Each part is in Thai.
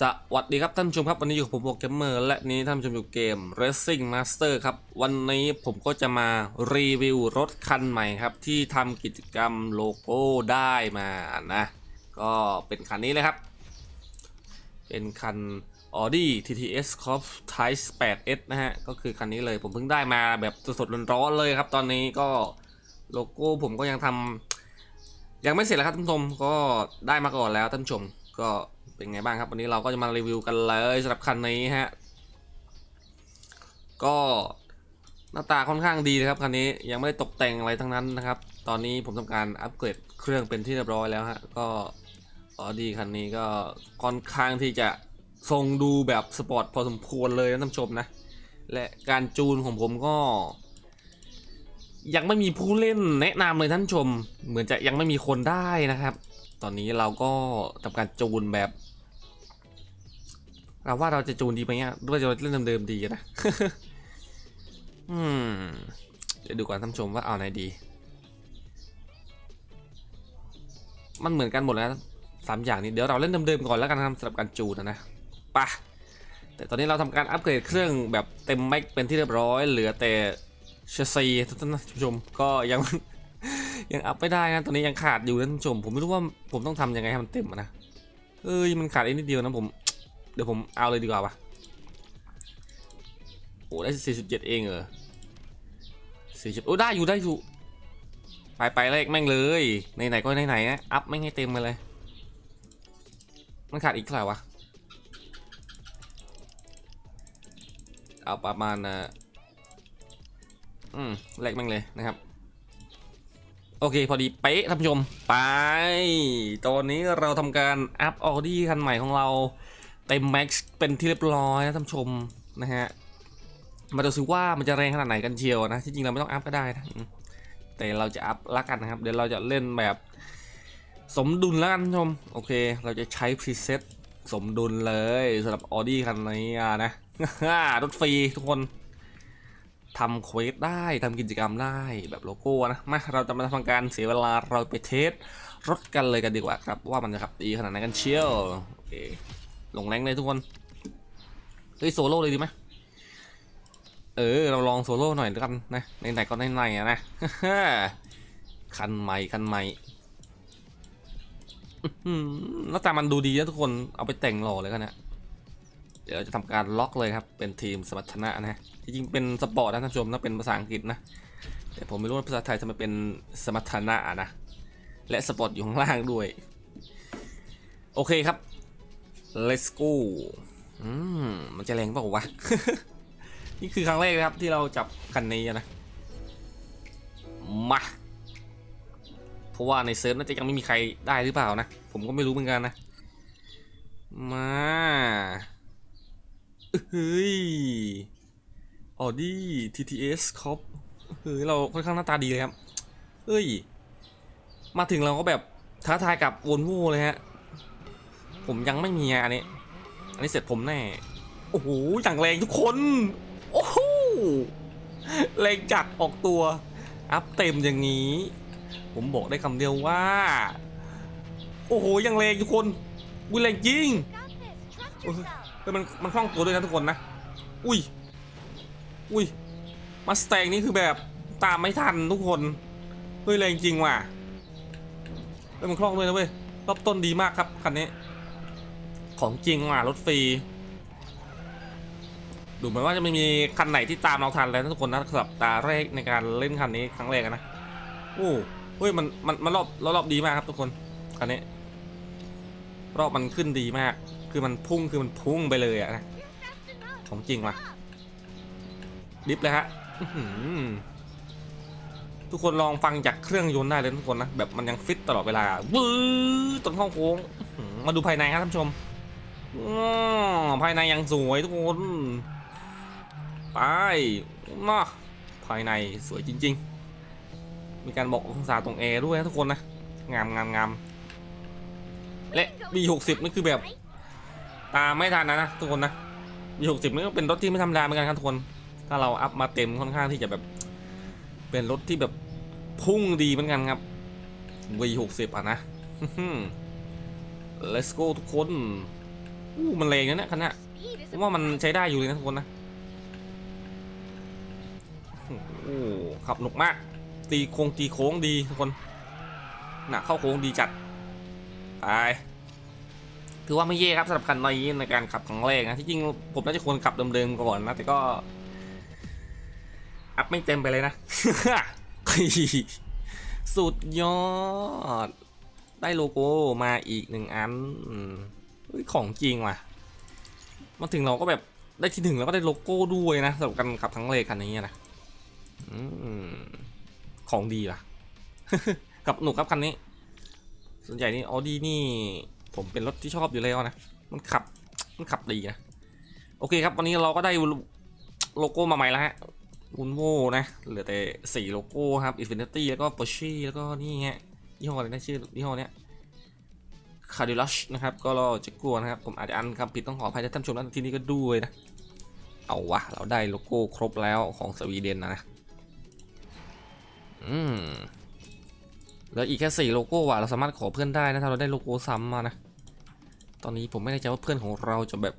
สวัสดีครับท่านผู้ชมครับ วันนี้อยู่กับผมโปรแกรมเมอร์และนี้ท่านผู้ชมอยู่เกม Racing Master ครับ วันนี้ผมก็จะมารีวิวรถคันใหม่ครับ ที่ทำกิจกรรมโลโก้ได้มานะ ก็เป็นคันนี้เลยครับ เป็นคัน Audi TTS Corp Type 8S นะฮะ ก็คือคันนี้เลยผมเพิ่งได้มาแบบสดๆร้อนๆเลยครับ ตอนนี้ก็โลโก้ผมก็ยังทำยังไม่เสร็จแล้วครับท่านผู้ชมก็ได้มาก่อนแล้วท่านผู้ชมก็ เป็นไงบ้างครับ วันนี้เราก็จะมารีวิวกันเลยสำหรับคันนี้ฮะ ก็หน้าตาค่อนข้างดีนะครับคันนี้ยังไม่ได้ตกแต่งอะไรทั้งนั้นนะครับ ตอนนี้ผมทำการอัปเกรดเครื่องเป็นที่เรียบร้อยแล้วฮะก็ออดีคันนี้ก็ค่อนข้างที่จะทรงดูแบบสปอร์ตพอสมควรเลยนะท่านชมนะ และการจูนของผมก็ ยังไม่มีผู้เล่นแนะนำเลยท่านชม เหมือนจะยังไม่มีคนได้นะครับ ตอนนี้เราก็ทำการจูนแบบ เราว่าเราจะจูนดีไหมอะด้วยจะเล่นเดิมๆดีนะอืมเดี๋ยวดูก่อนท่านผู้ชมว่าเอาไหนดี มันเหมือนกันหมดแล้วสามอย่างนี้เดี๋ยวเราเล่นเดิมๆก่อนแล้วกันครับสำหรับการจูนนะนะไปะแต่ตอนนี้เราทำการอัปเกรดเครื่องแบบเต็มแม็กเป็นที่เรียบร้อย เหลือแต่เชสซีท่านผู้ชมก็ยังยังอัพไม่ได้นะตอนนี้ยังขาดอยู่นะท่านผู้ชม ผมไม่รู้ว่าผมต้องทำยังไงให้มันเต็มนะเอ้ยมันขาดอีกนิดเดียวนะผม เดี๋ยวผมเอาเลยดีกว่าปะโอ้ได้สี่สิบเจ็ดเองเหรอสี่สิบโอ้ได้อยู่ได้อยู่ ไปไปเลขแม่งเลยไหนไหนก็ไหนไหนนะอัพแม่งให้เต็มเลย มันขาดอีกเท่าไหร่วะ เอาประมาณอะอืมเลขแม่งเลยนะครับโอเค พอดีเป๊ะท่านผู้ชม ไป ตอนนี้เราทำการอัพออดี้คันใหม่ของเรา เต็มแม็กซ์เป็นที่เรียบร้อยนะท่านชมนะฮะมาดูซิว่ามันจะแรงขนาดไหนกันเชียวนะที่จริงเราไม่ต้องอัพก็ได้นะแต่เราจะอัพละกันนะครับ เดี๋ยวเราจะเล่นแบบสมดุลล้วกันท่านผู้ชม โอเค เราจะใช้พรีเซ็ตสมดุลเลยสำหรับออดี้คันนี้นะรถฟรีทุกคนทำเควสได้ทำกิจกรรมได้แบบโลโก้นะมาเราจะมาทำการเสียเวลาเราไปเทสรถกันเลยกันดีกว่าครับ ว่ามันจะขับดีขนาดไหนกันเชียวโอเค ลงแรงเลยทุกคน เฮ้ยโซโล่เลยดีไหมเออ เราลองโซโล่หน่อยกันนะไหนๆก็ไหนๆอะนะ คันใหม่คันใหม่หน้าตามันดูดีนะทุกคน เอาไปแต่งหล่อเลยกันนะเดี๋ยวจะทำการล็อกเลยครับ เป็นทีมสมรรถนะนะจริงๆเป็นสปอร์ตนะท่านผู้ชมถ้าเป็นภาษาอังกฤษนะแต่ผมไม่รู้ว่าภาษาไทยทำไมเป็นสมรรถนะนะ และสปอร์ตอยู่ข้างล่างด้วย โอเคครับ let's go อืมมันจะแรงเปล่าวะ นี่คือครั้งแรกนะครับที่เราจับคันนี้นะ มา เพราะว่าในเซิร์ฟน่าจะยังไม่มีใครได้หรือเปล่านะ ผมก็ไม่รู้เหมือนกันนะ มาเฮ้ยออดี้ TTS ครับเฮ้ยเราค่อนข้างหน้าตาดีเลยครับเฮ้ย มาถึงเราก็แบบท้าทายกับวอนโว่เลยฮะ ผมยังไม่มีอันนี้ อันนี้เสร็จผมแน่ โอ้โห อย่างแรงทุกคน โอ้โหแรงจัดออกตัว อัพเต็มอย่างนี้ ผมบอกได้คำเดียวว่า โอ้โหยังแรงทุกคนบุยแรงจริงเฮ้ยมันมันคล่องตัวด้วยนะทุกคนนะ อุ้ย อุ้ย มาส t ต n นี่คือแบบตามไม่ทันทุกคน เฮ้ยแรงจริงว่ะเฮ้ยมันคล่องด้วยนะเว้ยรอบต้นดีมากครับคันนี้ ของจริงว่ะรถฟรี ดูเหมือนว่าจะไม่มีคันไหนที่ตามเราทันเลยนะทุกคนนะสำหรับตาแรกในการเล่นคันนี้ครั้งแรกนะโอ้เฮ้ยมันมันมันรอบรอบดีมากครับทุกคนคันนี้ รอบมันขึ้นดีมาก คือมันพุ่งคือมันพุ่งไปเลยอะนะของจริงว่ะดิฟเลยฮะทุกคนลองฟังจากเครื่องยนต์ได้เลยทุกคนนะ แบบมันยังฟิตตลอดเวลาวื้อตรงห้องโค้งมาดูภายในครับท่านผู้ชม ภายในยังสวยทุกคนไปมาภายในสวยจริง ๆ มีการบอกองศาตรงแอร์ด้วยนะทุกคนนะ งามงามงามและ B60 นี่คือแบบ ตามไม่ทันนะนะทุกคนนะมีหกสิบนี่ก็เป็นรถที่ไม่ธรรมดาเหมือนกันครับทุกคน ถ้าเราอัพมาเต็มค่อนข้างที่จะแบบ เป็นรถที่แบบพุ่งดีเหมือนกันครับวีหกสิบอะนะ let's go ทุกคน อู้มันแรงนะเนี่ยคันนี้ผมว่ามันใช้ได้อยู่เลยนะทุกคนนะโอ้ขับหนุกมาก ตีโค้งตีโค้งดีทุกคนน่ะเข้าโค้งดีจัดไปถือว่าไม่เย่ครับสำหรับคันนี้ในการขับครั้งแรกนะที่จริงผมน่าจะควรขับเดิมๆก่อนนะแต่ก็ อัพไม่เต็มไปเลยนะสุดยอด ได้โลโก้มาอีกหนึ่งอันอ ของจริงว่ะมาถึงเราก็แบบได้ที่หนึ่งแล้วก็ได้โลโก้ด้วยนะสำหรับการขับทั้งเลคันนี้นะอของดีล่ะ กับหนุกครับคันนี้ ส่วนใหญ่นี่ออดี้นี่ ผมเป็นรถที่ชอบอยู่แล้วนะ มันขับ มันขับดีนะ โอเคครับ วันนี้เราก็ได้โลโก้มาใหม่แล้วฮะอุนโวนะ เหลือแต่สี่โลโก้ครับ Infinity แล้วก็ Porsche แล้วก็นี่ฮะยี่ห้ออะไรนะชื่อยี่ห้อเนี้ย คาร์ดิลัชนะครับ ก็รอจะกลัวนะครับ ผมอาจจะอันคำผิดต้องขออภัยท่านผู้ชมนะที่นี้ก็ด้วยนะ เอาวะ เราได้โลโก้ครบแล้วของสวีเดนนะ อืมแล้วอีกแค่สี่โลโก้ว่ะเราสามารถขอเพื่อนได้นะถ้าเราได้โลโก้ซ้ำมานะ ตอนนี้ผมไม่แน่ใจว่าเพื่อนของเราจะแบบ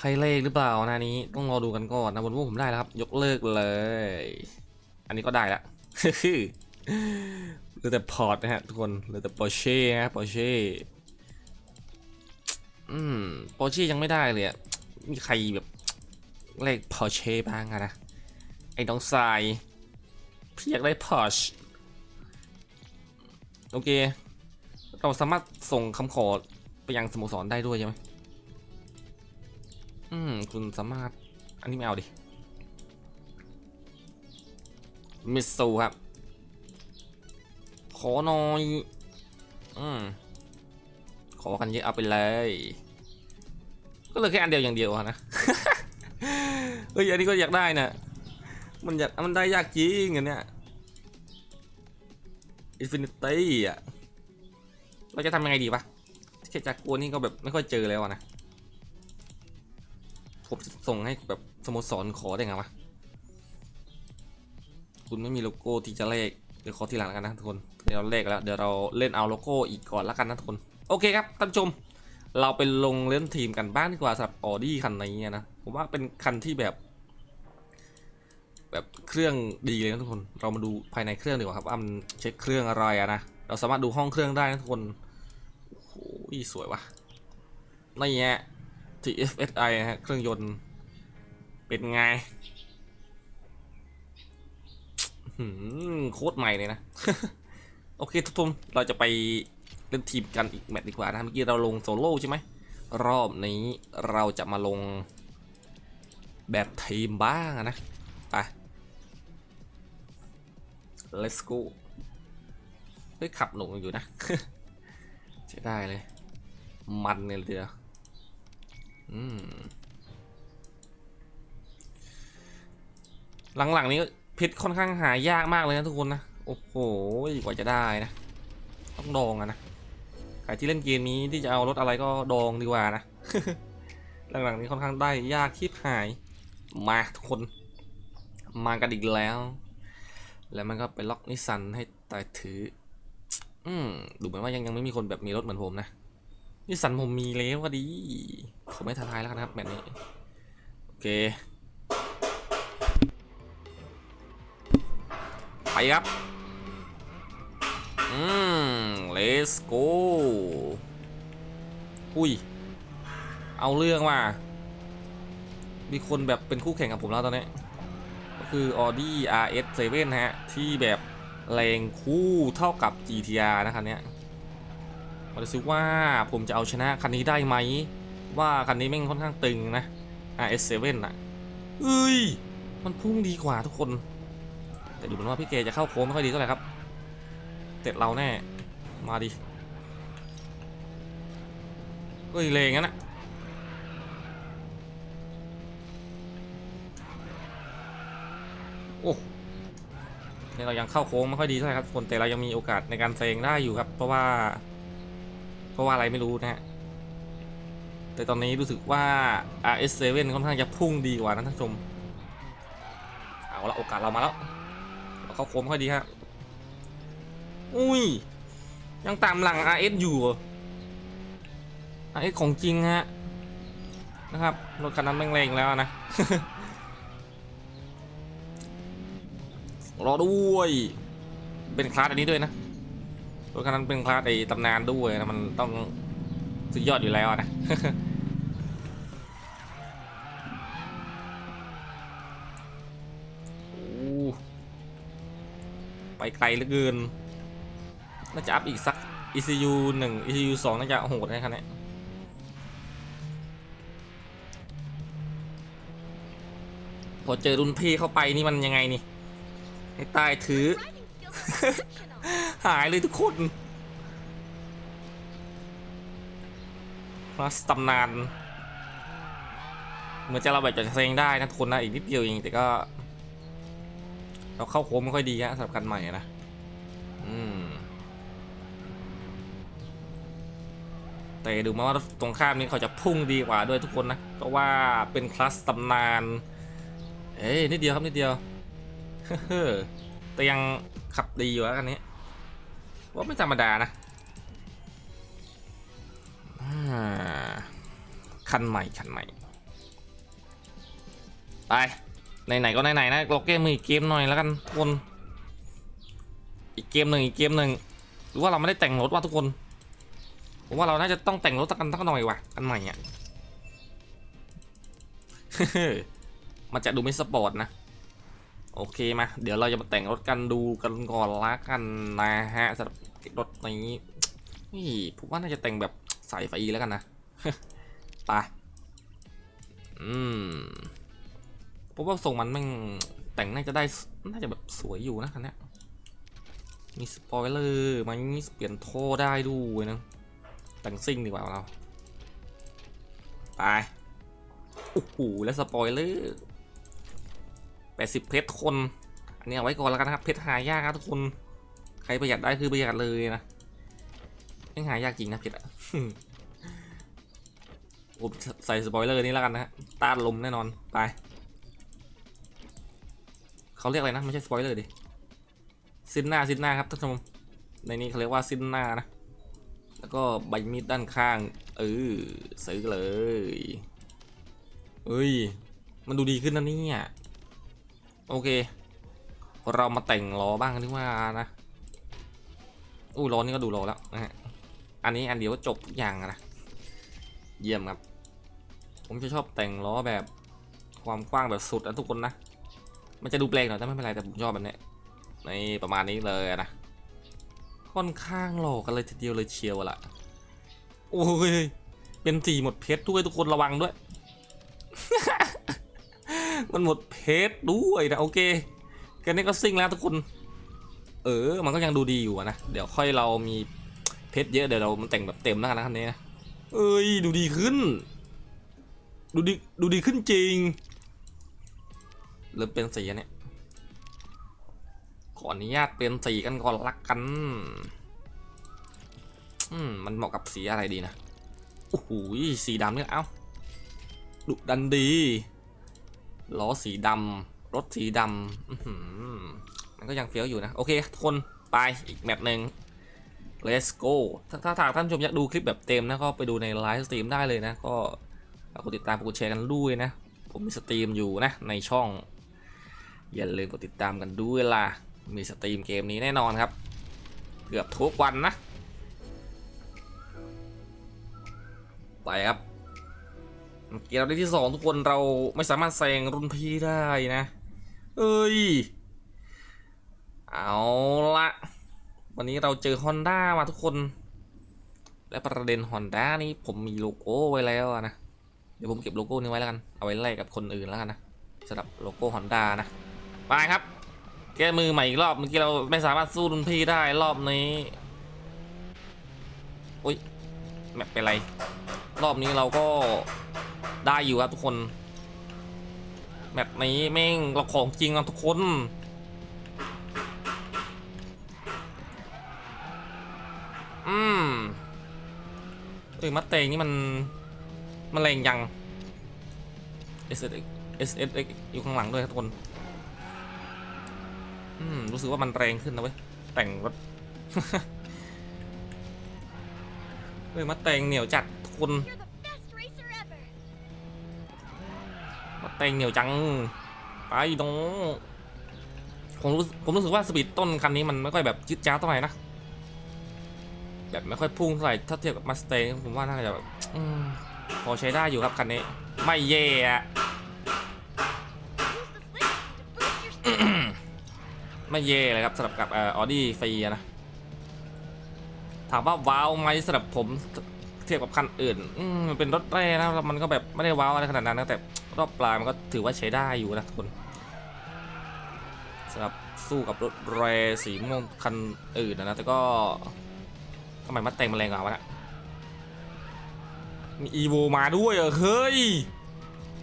ให้เลขหรือเปล่านะนี้ต้องรอดูกันก่อนนะบนว่าผมได้แล้วครับ ยกเลิกเลย อันนี้ก็ได้ละ ลือแต่พอร์ตนะฮะทุกคนเหลือแต่ Porsche ฮะ Porsche อืม Porsche ยังไม่ได้เลยอะมีใครแบบเลข Porsche บ้างอะนะ ไอ้น้องทรายพี่อยากได้ Porsche โอเค เราสามารถส่งคำขอไปยังสโมสรได้ด้วยใช่ไหมอืม คุณสามารถ อันนี้ไม่เอาดิ มิสซูครับ อหน่อย อืม ขอกันเยอะเอาไปเลย ก็เหลยแค่อันเดียวอย่างเดียวนะ เฮ้ย อันนี้ก็อยากได้นะมันอยากมันได้ยากจริงอันเนี้ย Infinity อะ เราจะทำยังไงดีปะแค่จากกวนนี่ก็แบบไม่ค่อยเจอแล้วนะ ผมส่งให้แบบสโมสรขอได้ไงวะ คุณไม่มีโลโก้ที่จะเลข เดี๋ยวขอทีหลังแล้วกันนะทุกคนเดี๋ยวเราเลขแล้วเดี๋ยวเราเล่นเอาโลโก้อีกก่อนแล้วกันนะทุกคนโอเคครับท่านชม เราไปลงเล่นทีมกันบ้างดีกว่าสำหรับออดี้คันนี้นะผมว่าเป็นคันที่แบบ แบบเครื่องดีเลยนะทุกคน เรามาดูภายในเครื่องดีกว่าครับว่ามันเช็คเครื่องอะไรอะนะเราสามารถดูห้องเครื่องได้นะทุกคนโอ้โหสวยว่ะนี่ฮะ TFSI นะฮะเครื่องยนต์เป็นไง โคตรใหม่เลยนะ โอเคทุกคนเราจะไปเล่นทีมกันอีกแมตช์ดีกว่านะเมื่อกี้เราลงโซโล่ใช่ไหม รอบนี้เราจะมาลงแบบทีมบ้างนะ ไป let's go เฮ้ยขับหนุกอยู่นะใช้ได้เลย มันเนี่ยเลยทีเดียวอืมหลังๆนี้ เพชรค่อนข้างหายากมากเลยนะทุกคนนะ โอ้โหกว่าจะได้นะ ต้องดองอะนะใครที่เล่นเกมนี้ที่จะเอารถอะไรก็ดองดีกว่านะ หลังๆนี้ค่อนข้างได้ยากคิดหาย มาทุกคน มากันอีกแล้ว แล้วมันก็ไปล็อกนิสันให้ตายถือ อืมดูเหมือนว่ายังยังไม่มีคนแบบมีรถเหมือนผมนะนิสันผมมีแล้วก็ดี ผมไม่ท้าทายแล้วนะครับแบบนี้ โอเค ไปครับ อืม let's go อุ้ย เอาเรื่องว่ะ มีคนแบบเป็นคู่แข่งกับผมแล้วตอนนี้ ก็คือ Audi RS7 นะฮะ ที่แบบแรงคู่เท่ากับ GTR นะคันเนี้ยมาดูซิว่าผมจะเอาชนะคันนี้ได้ไหม ว่าคันนี้แม่งค่อนข้างตึงนะ RS7 อะเอ้ย มันพุ่งดีกว่าทุกคน แต่ดูเหมือนว่าพี่เกจะเข้าโค้งไม่ค่อยดีเท่าไหร่ครับเต็ดเราแน่ มาดิเฮ้ยเลงงั้นอะโอ้เนี่ยเรายังเข้าโค้งไม่ค่อยดีเท่าไหร่ครับคนแต่เรายังมีโอกาสในการเซงได้อยู่ครับ เพราะว่า เพราะว่าอะไรไม่รู้นะฮะแต่ตอนนี้รู้สึกว่า RS7 ค่อนข้างจะพุ่งดีกว่านะท่านผู้ชม เอาละโอกาสเรามาแล้ว เข้าโคมค่อยดีฮะ อุ้ย ยังตามหลัง RS อยู่เหรออันนี้ของจริงฮะ นะครับ รถคันนั้นแม่งแรงแล้วนะ รอด้วย เป็นคลาสอันนี้ด้วยนะ รถคันนั้นเป็นคลาสไอ้ตำนานด้วยนะ มันต้องสุดยอดอยู่แล้วนะ โอ้ ไปไกลเหลือเกิน น่าจะอัพอีกสัก ECU หนึ่ง ECU สองน่าจะโหดนะคันนี้พอเจอรุ่นพี่เข้าไปนี่มันยังไงนี่ให้ตายถือ หายเลยทุกคนพลัสตำนาน เหมือนจะเราแบบจะเซ็งได้นะทุกคนนะอีกนิดเดียวเองแต่ก็ เราเข้าโค้งไม่ค่อยดีฮะสำหรับกันใหม่นะ อืม แต่ดูมาว่าตรงข้ามนี้เขาจะพุ่งดีกว่าด้วยทุกคนนะ เพราะว่าเป็นคลาสตำนาน เอ้ยนิดเดียวครับนิดเดียวเฮ้อแต่ยังขับดีอยู่แล้วกันนี้ ว่าไม่ธรรมดานะคันใหม่คันใหม่ ไป ไหนๆก็ไหนๆนะเราเกมมืออีกเกมหน่อยแล้วกันทุกคน อีกเกมหนึ่งอีกเกมหนึ่งหรือว่าเราไม่ได้แต่งรถว่าทุกคนผมว่าเราน่าจะต้องแต่งรถสักกันสักหน่อยว่ะอันใหม่อะมันจะดูไม่สปอร์ตนะ โอเคมาเดี๋ยวเราจะมาแต่งรถกันดูกันก่อนละกันนะฮะสำหรับรถนี้นี่ผมว่าน่าจะแต่งแบบสายไฟแล้วกันนะไปอืม ผมว่าทรงมันแม่งแต่งน่าจะได้น่าจะแบบสวยอยู่นะคันนี้มีสปอยเลอร์มันมีเปลี่ยนโทได้ด้วยนะแต่งซิ่งดีกว่าเราไปโอ้โหแล้วสปอยเลอร์แปดสิบเพชรคน อันนี้เอาไว้ก่อนแล้วกันนะครับเพชรหายากครับทุกคน ใครประหยัดได้คือประหยัดเลยนะไม่หายากจริงนะเพชรอะผมใส่สปอยเลอร์นี่แล้วกันนะต้านลมแน่นอนไป เขาเรียกอะไรนะ ไม่ใช่สปอยเลอร์ดิซินหน้าซินหน้าครับท่านผู้ชมในนี้เขาเรียกว่าซินหน้านะ แล้วก็ใบมีดด้านข้างเออซื้อเลยเอ้ย มันดูดีขึ้นนะเนี่ยโอเค เรามาแต่งล้อบ้างดีกว่านะอู้ล้อนี่ก็ดูล้อแล้วนะฮะอันนี้อันเดียวจบทุกอย่างนะเยี่ยมครับ ผมจะชอบแต่งล้อแบบความกว้างแบบสุดนะทุกคนนะ มันจะดูแปลกหน่อยแต่ไม่เป็นไรแต่ผมชอบแบบนี้ในประมาณนี้เลยนะ ค่อนข้างหล่อกันเลยทีเดียวเลยเชียวละโอ้ยเป็นสีหมดเพชรด้วยทุกคนระวังด้วย มันหมดเพชรด้วยนะโอเคแกันนี้ก็ซิ่งแล้วทุกคน เออ มันก็ยังดูดีอยู่นะเดี๋ยวค่อยเรามีเพชรเยอะเดี๋ยวเรามันแต่งแบบเต็มแล้วกันนะคันนี้นะเอ้ยดูดีขึ้น ดูดีดูดีขึ้นจริง เริ่มเป็นสีนเนี่ย ขออนุญาตเป็นสีกันก่อนละกัน อืม มันเหมาะกับสีอะไรดีนะ โอ้โหสีดำเนี่ย เอ้าดุดันดี ล้อสีดำรถสีดำอื้อหือมันก็ยังเฟี้ยวอยู่นะ โอเค ทุกคน ไป อีกแมปหนึ่ง let's go ถ้าถาทางท่านผู้ชมอยากดูคลิปแบบเต็มนะ ก็ไปดูในไลฟ์สตรีมได้เลยนะ ก็ฝากกดติดตามกดแชร์กันด้วยนะ ผมมีสตรีมอยู่นะ ในช่อง อย่าลืมกดติดตามกันด้วยล่ะ มีสตรีมเกมนี้แน่นอนครับ เกือบทุกวันนะ ไปครับเกียร์ได้ที่สองทุกคนเราไม่สามารถแซงรุ่นพี่ได้นะ เอ้ย เอาละวันนี้เราเจอ Honda มาทุกคน และประเด็น Honda นี้ผมมีโลโก้ไว้แล้วนะ เดี๋ยวผมเก็บโลโก้นี้ไว้แล้วกัน เอาไว้ไล่กับคนอื่นแล้วกันนะสำหรับโลโก้ Honda นะ ไปครับ แก้มือใหม่อีกรอบเมื่อกี้เราไม่สามารถสู้รุ่นพี่ได้รอบนี้อุ้ยแมปเป็นไร รอบนี้เราก็ได้อยู่ครับทุกคนแมปนี้แม่งเราของจริงครับทุกคนอืมเอ้ยมัดเตงนี่มันมันแรงยัง S S S S X อยู่ข้างหลังด้วยครับทุกคน อืม รู้สึกว่ามันแรงขึ้นนะเว้ย แต่งรถเฮ้ยมัดเตงเหนียวจัดทุกคน You're the best racer ever. มาเต็งเหนียวจัง ไปน้องผมรู้ผมรู้สึกว่าสปีดต้นคันนี้มันไม่ค่อยแบบจิ๊ดจ้าดเท่าไหร่นะ แบบไม่ค่อยพุ่งเท่าไหร่ถ้าเทียบกับมาสเตงผมว่าน่าจะแบบอืมพอใช้ได้อยู่ครับคันนี้ ไม่เย่อะ ไม่เย่เลยครับสำหรับกับออดี้ฟรีนะ ถามว่าว้าวไหมสำหรับผมเทียบกับคันอื่นมันเป็นรถแร่นะแล้วมันก็แบบไม่ได้ว้าวอะไรขนาดนั้นนะแต่รอบปลายมันก็ถือว่าใช้ได้อยู่นะทุกคนสำหรับสู้กับรถแร่สีม่วงคันอื่นนะนะแต่ก็ทำไมมาแต่งมาแรงกว่าวะนะมีอีโวมาด้วยเหรอเฮ้ย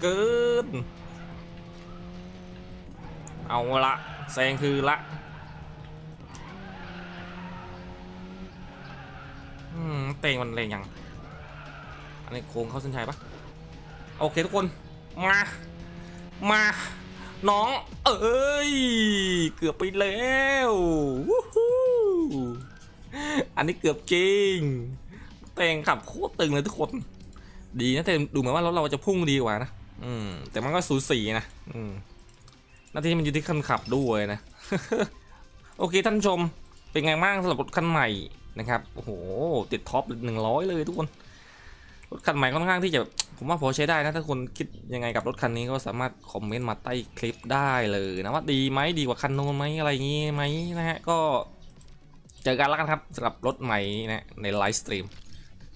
เกิน เอาละ แซงคือละอืมเตงมันแรงยัง อันนี้โค้งเข้าเส้นชัยปะโอเคทุกคน มา มา น้อง เอ้ย เกือบไปแล้ววอันนี้เกือบจริงเตงขับโคตรตึงเลยทุกคน ดีนะแต่ดูเหมือนว่ารถเราจะพุ่งดีกว่านะ อืม แต่มันก็สูสีนะ อืม หน้าที่มันอยู่ที่คนขับด้วยนะ โอเคท่านชมเป็นไงบ้างสำหรับรถคันใหม่นะครับโอ้โหติดท็อปหนึ่งร้อยเลยทุกคนรถคันใหม่ค่อนข้างที่จะผมว่าพอใช้ได้นะถ้าคนคิดยังไงกับรถคันนี้ก็สามารถคอมเมนต์มาใต้คลิปได้เลยนะว่าดีไหมดีกว่าคันโน้นไหมอะไรอย่างงี้ไหมนะฮะก็เจอกันแล้วกันครับสำหรับรถใหม่นะในไลฟ์สตรีม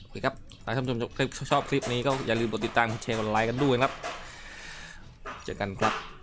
โอเคครับถ้าท่านชมชอบคลิปชอบคลิปนี้ก็อย่าลืมกดติดตามแชร์กดไลค์กันด้วยนะครับ เจอกันครับ